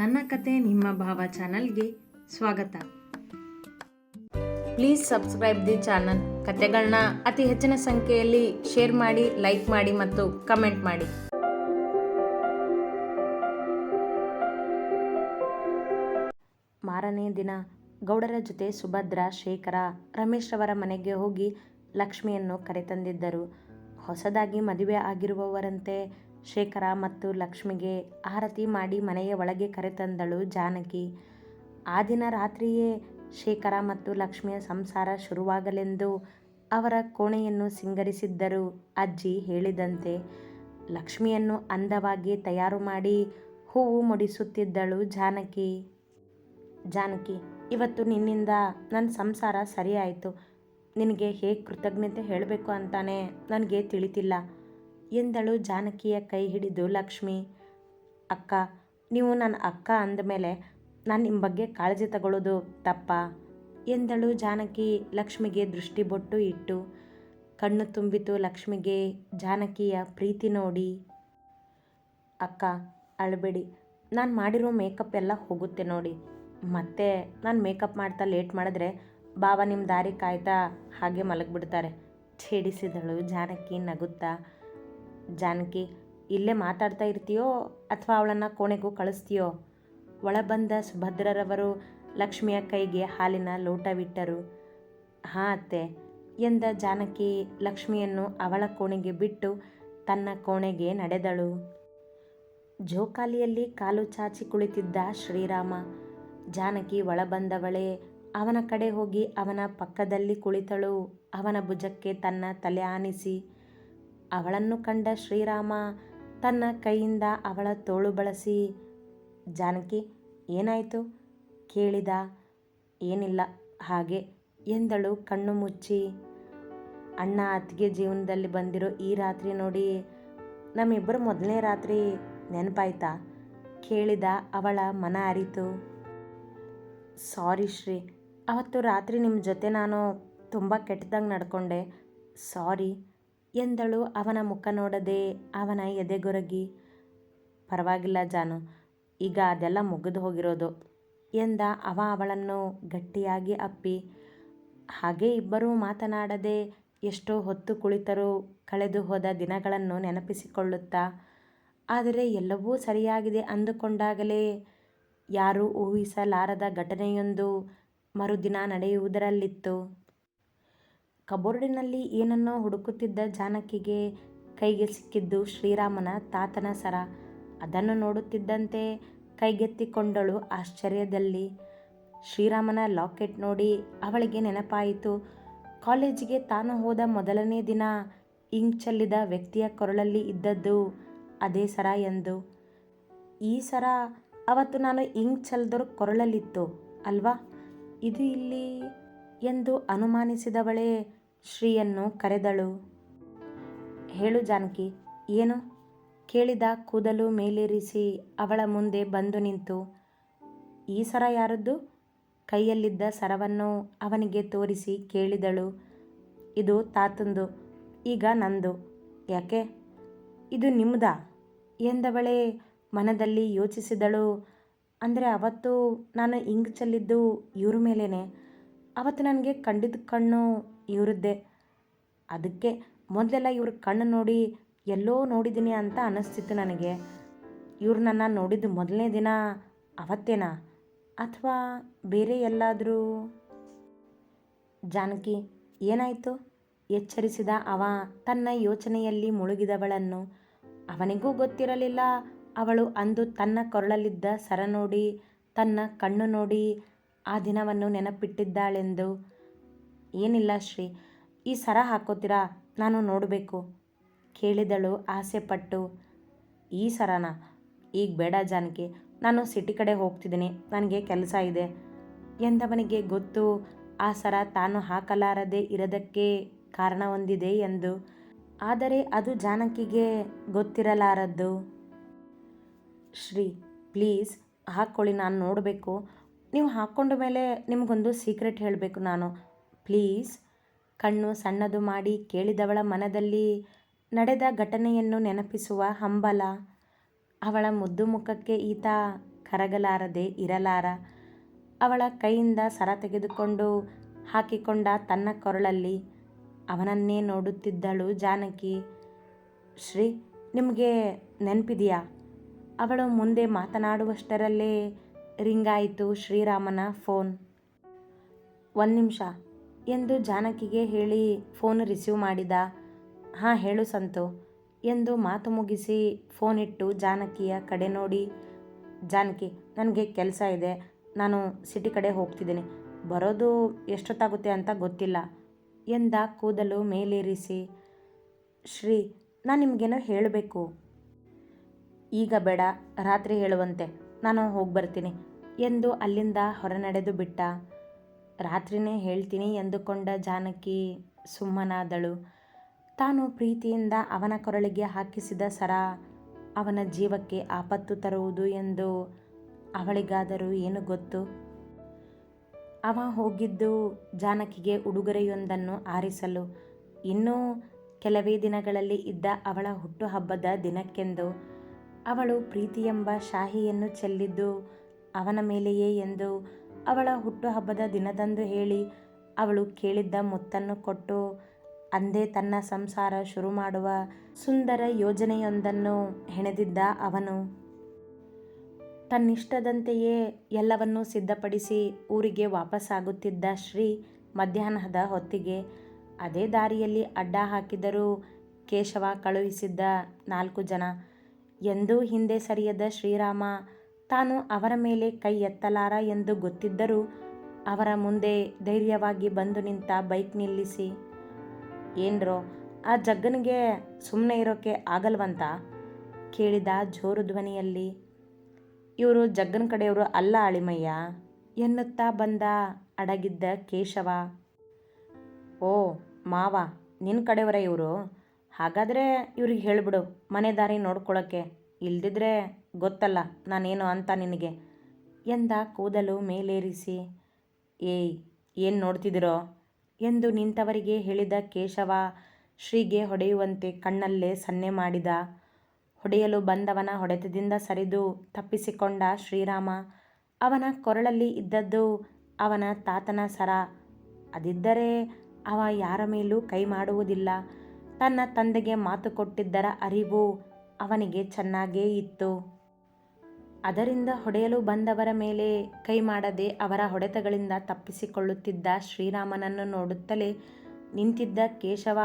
ನನ್ನ ಕತೆ ನಿಮ್ಮ ಭಾವ ಚಾನಲ್ಗೆ ಸ್ವಾಗತ. Please subscribe the channel. ಕತೆಗಳನ್ನ ಅತಿ ಹೆಚ್ಚಿನ ಸಂಖ್ಯೆಯಲ್ಲಿ ಶೇರ್ ಮಾಡಿ, ಲೈಕ್ ಮಾಡಿ ಮತ್ತು ಕಮೆಂಟ್ ಮಾಡಿ. ಮಾರನೇ ದಿನ ಗೌಡರ ಜೊತೆ ಸುಭದ್ರ, ಶೇಖರ, ರಮೇಶ್ ರವರ ಮನೆಗೆ ಹೋಗಿ ಲಕ್ಷ್ಮಿಯನ್ನು ಕರೆತಂದಿದ್ದರು. ಹೊಸದಾಗಿ ಮದುವೆ ಆಗಿರುವವರಂತೆ ಶೇಖರ ಮತ್ತು ಲಕ್ಷ್ಮಿಗೆ ಆರತಿ ಮಾಡಿ ಮನೆಯ ಒಳಗೆ ಕರೆತಂದಳು ಜಾನಕಿ. ಆ ದಿನ ರಾತ್ರಿಯೇ ಶೇಖರ ಮತ್ತು ಲಕ್ಷ್ಮಿಯ ಸಂಸಾರ ಶುರುವಾಗಲೆಂದು ಅವರ ಕೋಣೆಯನ್ನು ಸಿಂಗರಿಸಿದ್ದರು ಅಜ್ಜಿ ಹೇಳಿದಂತೆ. ಲಕ್ಷ್ಮಿಯನ್ನು ಅಂದವಾಗಿ ತಯಾರು ಮಾಡಿ ಹೂವು ಮುಡಿಸುತ್ತಿದ್ದಳು ಜಾನಕಿ. ಜಾನಕಿ, ಇವತ್ತು ನಿನ್ನಿಂದ ನನ್ನ ಸಂಸಾರ ಸರಿಯಾಯಿತು. ನಿನಗೆ ಹೇಗೆ ಕೃತಜ್ಞತೆ ಹೇಳಬೇಕು ಅಂತಾನೆ ನನಗೆ ತಿಳಿತಿಲ್ಲ. ಎಂದಳು ಜಾನಕಿಯ ಕೈ ಹಿಡಿದು, ಲಕ್ಷ್ಮಿ, ಅಕ್ಕ, ನೀವು ನನ್ನ ಅಕ್ಕ ಅಂದಮೇಲೆ ನಾನು ನಿಮ್ಮ ಬಗ್ಗೆ ಕಾಳಜಿ ತಗೊಳ್ಳೋದು ತಪ್ಪ? ಎಂದಳು ಜಾನಕಿ ಲಕ್ಷ್ಮಿಗೆ ದೃಷ್ಟಿ ಬೊಟ್ಟು ಇಟ್ಟು. ಕಣ್ಣು ತುಂಬಿತು ಲಕ್ಷ್ಮಿಗೆ ಜಾನಕಿಯ ಪ್ರೀತಿ ನೋಡಿ. ಅಕ್ಕ, ಅಳಬೇಡಿ, ನಾನು ಮಾಡಿರೋ ಮೇಕಪ್ ಎಲ್ಲ ಹೋಗುತ್ತೆ ನೋಡಿ. ಮತ್ತೆ ನಾನು ಮೇಕಪ್ ಮಾಡ್ತಾ ಲೇಟ್ ಮಾಡಿದ್ರೆ ಬಾಬಾ ನಿಮ್ಮ ದಾರಿ ಕಾಯ್ತಾ ಹಾಗೆ ಮಲಗಿಬಿಡ್ತಾರೆ, ಛೇಡಿಸಿದಳು ಜಾನಕಿ ನಗುತ್ತಾ. ಜಾನಕಿ, ಇಲ್ಲೇ ಮಾತಾಡ್ತಾ ಇರ್ತೀಯೋ ಅಥವಾ ಅವಳನ್ನು ಕೋಣೆಗೂ ಕಳಿಸ್ತೀಯೋ? ಒಳ ಬಂದ ಸುಭದ್ರರವರು ಲಕ್ಷ್ಮಿಯ ಕೈಗೆ ಹಾಲಿನ ಲೋಟವಿಟ್ಟರು. ಹಾಂ ಅತ್ತೆ, ಎಂದ ಜಾನಕಿ ಲಕ್ಷ್ಮಿಯನ್ನು ಅವಳ ಕೋಣೆಗೆ ಬಿಟ್ಟು ತನ್ನ ಕೋಣೆಗೆ ನಡೆದಳು. ಜೋಕಾಲಿಯಲ್ಲಿ ಕಾಲು ಚಾಚಿ ಕುಳಿತಿದ್ದ ಶ್ರೀರಾಮ, ಜಾನಕಿ ಒಳ ಬಂದವಳೆ ಅವನ ಕಡೆ ಹೋಗಿ ಅವನ ಪಕ್ಕದಲ್ಲಿ ಕುಳಿತಳು. ಅವನ ಭುಜಕ್ಕೆ ತನ್ನ ತಲೆ ಆನಿಸಿ ಅವಳನ್ನು ಕಂಡ ಶ್ರೀರಾಮ ತನ್ನ ಕೈಯಿಂದ ಅವಳ ತೋಳು ಬಳಸಿ, ಜಾನಕಿ, ಏನಾಯಿತು? ಕೇಳಿದ? ಏನಿಲ್ಲ? ಹಾಗೆ? ಎಂದಳು ಕಣ್ಣು ಮುಚ್ಚಿ. ಅಣ್ಣ ಅತ್ತಿಗೆ ಜೀವನದಲ್ಲಿ ಬಂದಿರೋ ಈ ರಾತ್ರಿ ನೋಡಿ, ನಮ್ಮಿಬ್ಬರು ಮೊದಲನೇ ರಾತ್ರಿ ನೆನಪಾಯ್ತಾ? ಕೇಳಿದ ಅವಳ ಮನ ಅರಿತು. ಸಾರಿ ಶ್ರೀ, ಅವತ್ತು ರಾತ್ರಿ ನಿಮ್ಮ ಜೊತೆ ನಾನು ತುಂಬ ಕೆಟ್ಟದಾಗಿ ನಡ್ಕೊಂಡೆ. ಸಾರಿ. ಎಂದಳು ಅವನ ಮುಖ ನೋಡದೆ ಅವನ ಎದೆಗೊರಗಿ, ಪರವಾಗಿಲ್ಲ ಜಾನು, ಈಗ ಅದೆಲ್ಲ ಮುಗಿದು ಹೋಗಿರೋದು ಎಂದ ಅವ ಅವಳನ್ನು ಗಟ್ಟಿಯಾಗಿ ಅಪ್ಪಿ. ಹಾಗೆ ಇಬ್ಬರೂ ಮಾತನಾಡದೆ ಎಷ್ಟೋ ಹೊತ್ತು ಕುಳಿತರೂ ಕಳೆದು ಹೋದ ದಿನಗಳನ್ನು ನೆನಪಿಸಿಕೊಳ್ಳುತ್ತಾ, ಆದರೆ ಎಲ್ಲವೂ ಸರಿಯಾಗಿದೆ ಅಂದುಕೊಂಡಾಗಲೇ ಯಾರೂ ಊಹಿಸಲಾರದ ಘಟನೆಯೊಂದು ಮರುದಿನ ನಡೆಯುವುದರಲ್ಲಿತ್ತು. ಕಬೋರ್ಡಿನಲ್ಲಿ ಏನನ್ನೋ ಹುಡುಕುತ್ತಿದ್ದ ಜಾನಕಿಗೆ ಕೈಗೆ ಸಿಕ್ಕಿದ್ದು ಶ್ರೀರಾಮನ ತಾತನ ಸರ. ಅದನ್ನು ನೋಡುತ್ತಿದ್ದಂತೆ ಕೈಗೆತ್ತಿಕೊಂಡಳು ಆಶ್ಚರ್ಯದಲ್ಲಿ. ಶ್ರೀರಾಮನ ಲಾಕೆಟ್ ನೋಡಿ ಅವಳಿಗೆ ನೆನಪಾಯಿತು. ಕಾಲೇಜಿಗೆ ತಾನು ಹೋದ ಮೊದಲನೇ ದಿನ ಇಂಕ್ ಚೆಲ್ಲಿದ ವ್ಯಕ್ತಿಯ ಕೊರಳಲ್ಲಿ ಇದ್ದದ್ದು ಅದೇ ಸರ ಎಂದು. ಈ ಸರ ಅವತ್ತು ನಾನು ಇಂಕ್ ಚೆಲ್ದವ್ರ ಕೊರಳಲ್ಲಿತ್ತು ಅಲ್ವಾ? ಇದು ಇಲ್ಲಿ ಎಂದು ಅನುಮಾನಿಸಿದವಳೇ ಶ್ರೀಯನ್ನು ಕರೆದಳು. ಹೇಳು ಜಾನಕಿ, ಏನು? ಕೇಳಿದ ಕೂದಲು ಮೇಲೇರಿಸಿ ಅವಳ ಮುಂದೆ ಬಂದು ನಿಂತು, ಈ ಸರ ಯಾರದ್ದು? ಕೈಯಲ್ಲಿದ್ದ ಸರವನ್ನು ಅವನಿಗೆ ತೋರಿಸಿ ಕೇಳಿದಳು. ಇದು ತಾತಂದು, ಈಗ ನಂದು. ಯಾಕೆ? ಇದು ನಿಮ್ಮದ ಎಂದವಳೇ ಮನದಲ್ಲಿ ಯೋಚಿಸಿದಳು. ಅಂದರೆ ಅವತ್ತು ನಾನು ಇಂಗ್ ಚೆಲ್ಲಿದ್ದು ಇವ್ರ ಮೇಲೇ ಅವತ್ತು ನನಗೆ ಕಂಡಿದ್ದ ಕಣ್ಣು ಇವರದ್ದೇ. ಅದಕ್ಕೆ ಮೊದಲೆಲ್ಲ ಇವ್ರ ಕಣ್ಣು ನೋಡಿ ಎಲ್ಲೋ ನೋಡಿದ್ದೀನಿ ಅಂತ ಅನ್ನಿಸ್ತಿತ್ತು ನನಗೆ. ಇವ್ರು ನನ್ನ ನೋಡಿದ್ದು ಮೊದಲನೇ ದಿನ ಅವತ್ತೇನಾ? ಅಥವಾ ಬೇರೆ ಎಲ್ಲಾದರೂ? ಜಾನಕಿ, ಏನಾಯಿತು? ಎಚ್ಚರಿಸಿದ ಅವ ತನ್ನ ಯೋಚನೆಯಲ್ಲಿ ಮುಳುಗಿದವಳನ್ನು. ಅವನಿಗೂ ಗೊತ್ತಿರಲಿಲ್ಲ, ಅವಳು ಅಂದು ತನ್ನ ಕೊರಳಲ್ಲಿದ್ದ ಸರ ನೋಡಿ, ತನ್ನ ಕಣ್ಣು ನೋಡಿ ಆ ದಿನವನ್ನು ನೆನಪಿಟ್ಟಿದ್ದಾಳೆಂದು? ಏನಿಲ್ಲ ಶ್ರೀ. ಈ ಸರ ಹಾಕೋತೀರಾ? ನಾನು ನೋಡಬೇಕು. ಕೇಳಿದಳು ಆಸೆಪಟ್ಟು. ಈ ಸರನ? ಈಗ ಬೇಡ ಜಾನಕಿ. ನಾನು ಸಿಟಿ ಕಡೆ ಹೋಗ್ತಿದ್ದೀನಿ. ನನಗೆ ಕೆಲಸ ಇದೆ. ಎಂದವನಿಗೆ ಗೊತ್ತು? ಆ ಸರ ತಾನು ಹಾಕಲಾರದೆ ಇರೋದಕ್ಕೆ ಕಾರಣ ಹೊಂದಿದೆ ಎಂದು. ಆದರೆ ಅದು ಜಾನಕಿಗೆ ಗೊತ್ತಿರಲಾರದ್ದು. ಶ್ರೀ, ಪ್ಲೀಸ್ ಹಾಕ್ಕೊಳ್ಳಿ ನಾನು ನೋಡಬೇಕು. ನೀವು ಹಾಕ್ಕೊಂಡ ಮೇಲೆ ನಿಮಗೊಂದು ಸೀಕ್ರೆಟ್ ಹೇಳಬೇಕು ನಾನು. ಪ್ಲೀಸ್ ಕಣ್ಣು ಸಣ್ಣದು ಮಾಡಿ ಕೇಳಿದವಳ ಮನದಲ್ಲಿ ನಡೆದ ಘಟನೆಯನ್ನು ನೆನಪಿಸುವ ಹಂಬಲ. ಅವಳ ಮುದ್ದು ಮುಖಕ್ಕೆ ಈತ ಕರಗಲಾರದೆ ಇರಲಾರ. ಅವಳ ಕೈಯಿಂದ ಸರ ತೆಗೆದುಕೊಂಡು ಹಾಕಿಕೊಂಡ ತನ್ನ ಕೊರಳಲ್ಲಿ ಅವನನ್ನೇ ನೋಡುತ್ತಿದ್ದಳು ಜಾನಕಿ. ಶ್ರೀ, ನಿಮಗೆ ನೆನಪಿದೆಯಾ? ಅವಳು ಮುಂದೆ ಮಾತನಾಡುವಷ್ಟರಲ್ಲೇ ರಿಂಗಾಯಿತು ಶ್ರೀರಾಮನ ಫೋನ್. ಒಂದು ನಿಮಿಷ. ಎಂದು ಜಾನಕಿಗೆ ಹೇಳಿ ಫೋನ್ ರಿಸೀವ್ ಮಾಡಿದ. ಹಾಂ, ಹೇಳು ಸಂತು. ಎಂದು ಮಾತು ಮುಗಿಸಿ ಫೋನ್ ಇಟ್ಟು ಜಾನಕಿಯ ಕಡೆ ನೋಡಿ. ಜಾನಕಿ, ನನಗೆ ಕೆಲಸ ಇದೆ. ನಾನು ಸಿಟಿ ಕಡೆ ಹೋಗ್ತಿದ್ದೀನಿ. ಬರೋದು ಎಷ್ಟೊತ್ತಾಗುತ್ತೆ ಅಂತ ಗೊತ್ತಿಲ್ಲ ಎಂದ ಕೂದಲು ಮೇಲೇರಿಸಿ. ಶ್ರೀ, ನಾನು ನಿಮಗೇನೋ ಹೇಳಬೇಕು. ಈಗ ಬೇಡ, ರಾತ್ರಿ ಹೇಳುವಂತೆ. ನಾನು ಹೋಗಿ ಬರ್ತೀನಿ. ಎಂದು ಅಲ್ಲಿಂದ ಹೊರನಡೆದು ಬಿಟ್ಟ. ರಾತ್ರಿನೇ ಹೇಳ್ತೀನಿ ಎಂದುಕೊಂಡ ಜಾನಕಿ ಸುಮ್ಮನಾದಳು. ತಾನು ಪ್ರೀತಿಯಿಂದ ಅವನ ಕೊರಳಿಗೆ ಹಾಕಿಸಿದ ಸರ ಅವನ ಜೀವಕ್ಕೆ ಆಪತ್ತು ತರುವುದು ಎಂದು ಅವಳಿಗಾದರೂ ಏನು ಗೊತ್ತು? ಅವ ಹೋಗಿದ್ದು ಜಾನಕಿಗೆ ಉಡುಗೊರೆಯೊಂದನ್ನು ಆರಿಸಲು. ಇನ್ನೂ ಕೆಲವೇ ದಿನಗಳಲ್ಲಿ ಇದ್ದ ಅವಳ ಹುಟ್ಟುಹಬ್ಬದ ದಿನಕ್ಕೆಂದು ಅವಳು ಪ್ರೀತಿಯೆಂಬ ಶಾಹಿಯನ್ನು ಚೆಲ್ಲಿದ್ದು ಅವನ ಮೇಲೆಯೇ ಎಂದು ಅವಳ ಹುಟ್ಟುಹಬ್ಬದ ದಿನದಂದು ಹೇಳಿ ಅವಳು ಕೇಳಿದ್ದ ಮುತ್ತನ್ನು ಕೊಟ್ಟು, ಅಂದೇ ತನ್ನ ಸಂಸಾರ ಶುರು ಮಾಡುವ ಸುಂದರ ಯೋಜನೆಯೊಂದನ್ನು ಹೆಣೆದಿದ್ದ ಅವನು. ತನ್ನಿಷ್ಟದಂತೆಯೇ ಎಲ್ಲವನ್ನೂ ಸಿದ್ಧಪಡಿಸಿ ಊರಿಗೆ ವಾಪಸ್ಸಾಗುತ್ತಿದ್ದ ಶ್ರೀ ಮಧ್ಯಾಹ್ನದ ಹೊತ್ತಿಗೆ ಅದೇ ದಾರಿಯಲ್ಲಿ ಅಡ್ಡ ಹಾಕಿದರೂ ಕೇಶವ ಕಳುಹಿಸಿದ್ದ ನಾಲ್ಕು ಜನ. ಎಂದೂ ಹಿಂದೆ ಸರಿಯದ ಶ್ರೀರಾಮ ತಾನು ಅವರ ಮೇಲೆ ಕೈ ಎತ್ತಲಾರ ಎಂದು ಗೊತ್ತಿದ್ದರೂ ಅವರ ಮುಂದೆ ಧೈರ್ಯವಾಗಿ ಬಂದು ನಿಂತ ಬೈಕ್ ನಿಲ್ಲಿಸಿ, ಏನ್ರೋ, ಆ ಜಗ್ಗನಿಗೆ ಸುಮ್ಮನೆ ಇರೋಕ್ಕೆ ಆಗಲ್ವಂತ? ಕೇಳಿದ ಜೋರು ಧ್ವನಿಯಲ್ಲಿ, ಇವರು ಜಗ್ಗನ ಕಡೆಯವರು ಅಲ್ಲ ಅಳಿಮಯ್ಯ, ಎನ್ನುತ್ತಾ ಬಂದ ಅಡಗಿದ್ದ ಕೇಶವ. ಓ, ಮಾವ ನಿನ್ನ ಕಡೆಯವರ ಇವರು? ಹಾಗಾದರೆ ಇವ್ರಿಗೆ ಹೇಳಿಬಿಡು ಮನೆ ದಾರಿ ನೋಡ್ಕೊಳ್ಳೋಕ್ಕೆ ಇಲ್ದಿದ್ರೆ ಗೊತ್ತಲ್ಲ ನಾನೇನು ಅಂತ ನಿನಗೆ. ಎಂದ ಕೂದಲು ಮೇಲೇರಿಸಿ, ಏಯ್, ಏನು ನೋಡ್ತಿದ್ದೀರೋ ಎಂದು ನಿಂತವರಿಗೆ ಹೇಳಿದ ಕೇಶವ ಶ್ರೀಗೆ ಹೊಡೆಯುವಂತೆ ಕಣ್ಣಲ್ಲೇ ಸನ್ನೆ ಮಾಡಿದ. ಹೊಡೆಯಲು ಬಂದವನ ಹೊಡೆತದಿಂದ ಸರಿದು ತಪ್ಪಿಸಿಕೊಂಡ ಶ್ರೀರಾಮ, ಅವನ ಕೊರಳಲ್ಲಿ ಇದ್ದದ್ದು ಅವನ ತಾತನ ಸರ. ಅದಿದ್ದರೆ ಅವ ಯಾರ ಮೇಲೂ ಕೈ ಮಾಡುವುದಿಲ್ಲ. ತನ್ನ ತಂದೆಗೆ ಮಾತು ಕೊಟ್ಟಿದ್ದರ ಅರಿವು ಅವನಿಗೆ ಚೆನ್ನಾಗೇ ಇತ್ತು. ಅದರಿಂದ ಹೊಡೆಯಲು ಬಂದವರ ಮೇಲೆ ಕೈ ಮಾಡದೆ ಅವರ ಹೊಡೆತಗಳಿಂದ ತಪ್ಪಿಸಿಕೊಳ್ಳುತ್ತಿದ್ದ ಶ್ರೀರಾಮನನ್ನು ನೋಡುತ್ತಲೇ ನಿಂತಿದ್ದ ಕೇಶವ,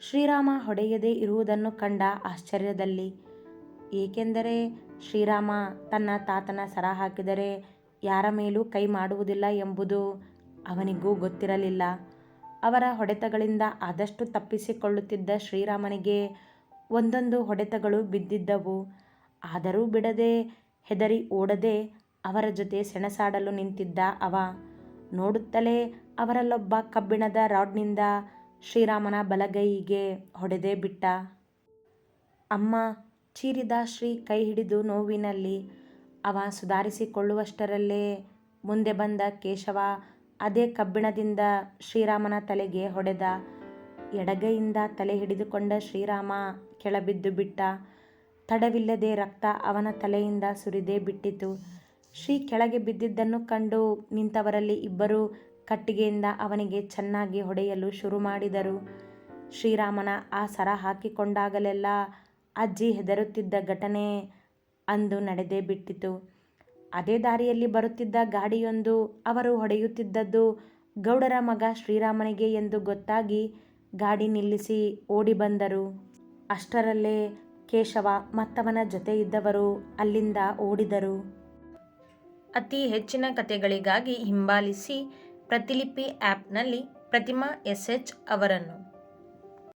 ಶ್ರೀರಾಮ ಹೊಡೆಯದೇ ಇರುವುದನ್ನು ಕಂಡ ಆಶ್ಚರ್ಯದಲ್ಲಿ. ಏಕೆಂದರೆ ಶ್ರೀರಾಮ ತನ್ನ ತಾತನ ಸರ ಹಾಕಿದರೆ ಯಾರ ಮೇಲೂ ಕೈ ಮಾಡುವುದಿಲ್ಲ ಎಂಬುದು ಅವನಿಗೂ ಗೊತ್ತಿರಲಿಲ್ಲ. ಅವರ ಹೊಡೆತಗಳಿಂದ ಆದಷ್ಟು ತಪ್ಪಿಸಿಕೊಳ್ಳುತ್ತಿದ್ದ ಶ್ರೀರಾಮನಿಗೆ ಒಂದೊಂದು ಹೊಡೆತಗಳು ಬಿದ್ದಿದ್ದವು. ಆದರೂ ಬಿಡದೆ ಹೆದರಿ ಓಡದೆ ಅವರ ಜೊತೆ ಸೆಣಸಾಡಲು ನಿಂತಿದ್ದ ಅವ. ನೋಡುತ್ತಲೇ ಅವರಲ್ಲೊಬ್ಬ ಕಬ್ಬಿಣದ ರಾಡ್ನಿಂದ ಶ್ರೀರಾಮನ ಬಲಗೈಗೆ ಹೊಡೆದೇ ಬಿಟ್ಟ. ಅಮ್ಮ ಚೀರಿದ ಶ್ರೀ ಕೈ ಹಿಡಿದು ನೋವಿನಲ್ಲಿ. ಅವ ಸುಧಾರಿಸಿಕೊಳ್ಳುವಷ್ಟರಲ್ಲೇ ಮುಂದೆ ಬಂದ ಕೇಶವ ಅದೇ ಕಬ್ಬಿಣದಿಂದ ಶ್ರೀರಾಮನ ತಲೆಗೆ ಹೊಡೆದ. ಎಡಗೈಯಿಂದ ತಲೆ ಹಿಡಿದುಕೊಂಡ ಶ್ರೀರಾಮ ಕೆಳಬಿದ್ದು ಬಿಟ್ಟ. ತಡವಿಲ್ಲದೆ ರಕ್ತ ಅವನ ತಲೆಯಿಂದ ಸುರಿದೇ ಬಿಟ್ಟಿತು. ಶ್ರೀ ಕೆಳಗೆ ಬಿದ್ದಿದ್ದನ್ನು ಕಂಡು ನಿಂತವರಲ್ಲಿ ಇಬ್ಬರು ಕಟ್ಟಿಗೆಯಿಂದ ಅವನಿಗೆ ಚೆನ್ನಾಗಿ ಹೊಡೆಯಲು ಶುರು ಮಾಡಿದರು. ಶ್ರೀರಾಮನ ಆ ಸರ ಹಾಕಿಕೊಂಡಾಗಲೆಲ್ಲ ಅಜ್ಜಿ ಹೆದರುತ್ತಿದ್ದ ಘಟನೆ ಅಂದು ನಡೆದೇ ಬಿಟ್ಟಿತು. ಅದೇ ದಾರಿಯಲ್ಲಿ ಬರುತ್ತಿದ್ದ ಗಾಡಿಯೊಂದು ಅವರು ಹೊಡೆಯುತ್ತಿದ್ದದ್ದು ಗೌಡರ ಮಗ ಶ್ರೀರಾಮನಿಗೆ ಎಂದು ಗೊತ್ತಾಗಿ ಗಾಡಿ ನಿಲ್ಲಿಸಿ ಓಡಿ ಬಂದರು. ಅಷ್ಟರಲ್ಲೇ ಕೇಶವ ಮತ್ತವನ ಜೊತೆ ಇದ್ದವರು ಅಲ್ಲಿಂದ ಓಡಿದರು. ಅತಿ ಹೆಚ್ಚಿನ ಕಥೆಗಳಿಗಾಗಿ ಹಿಂಬಾಲಿಸಿ ಪ್ರತಿಲಿಪಿ ಆ್ಯಪ್ನಲ್ಲಿ ಪ್ರತಿಮಾ ಎಸ್ ಎಚ್ ಅವರನ್ನು.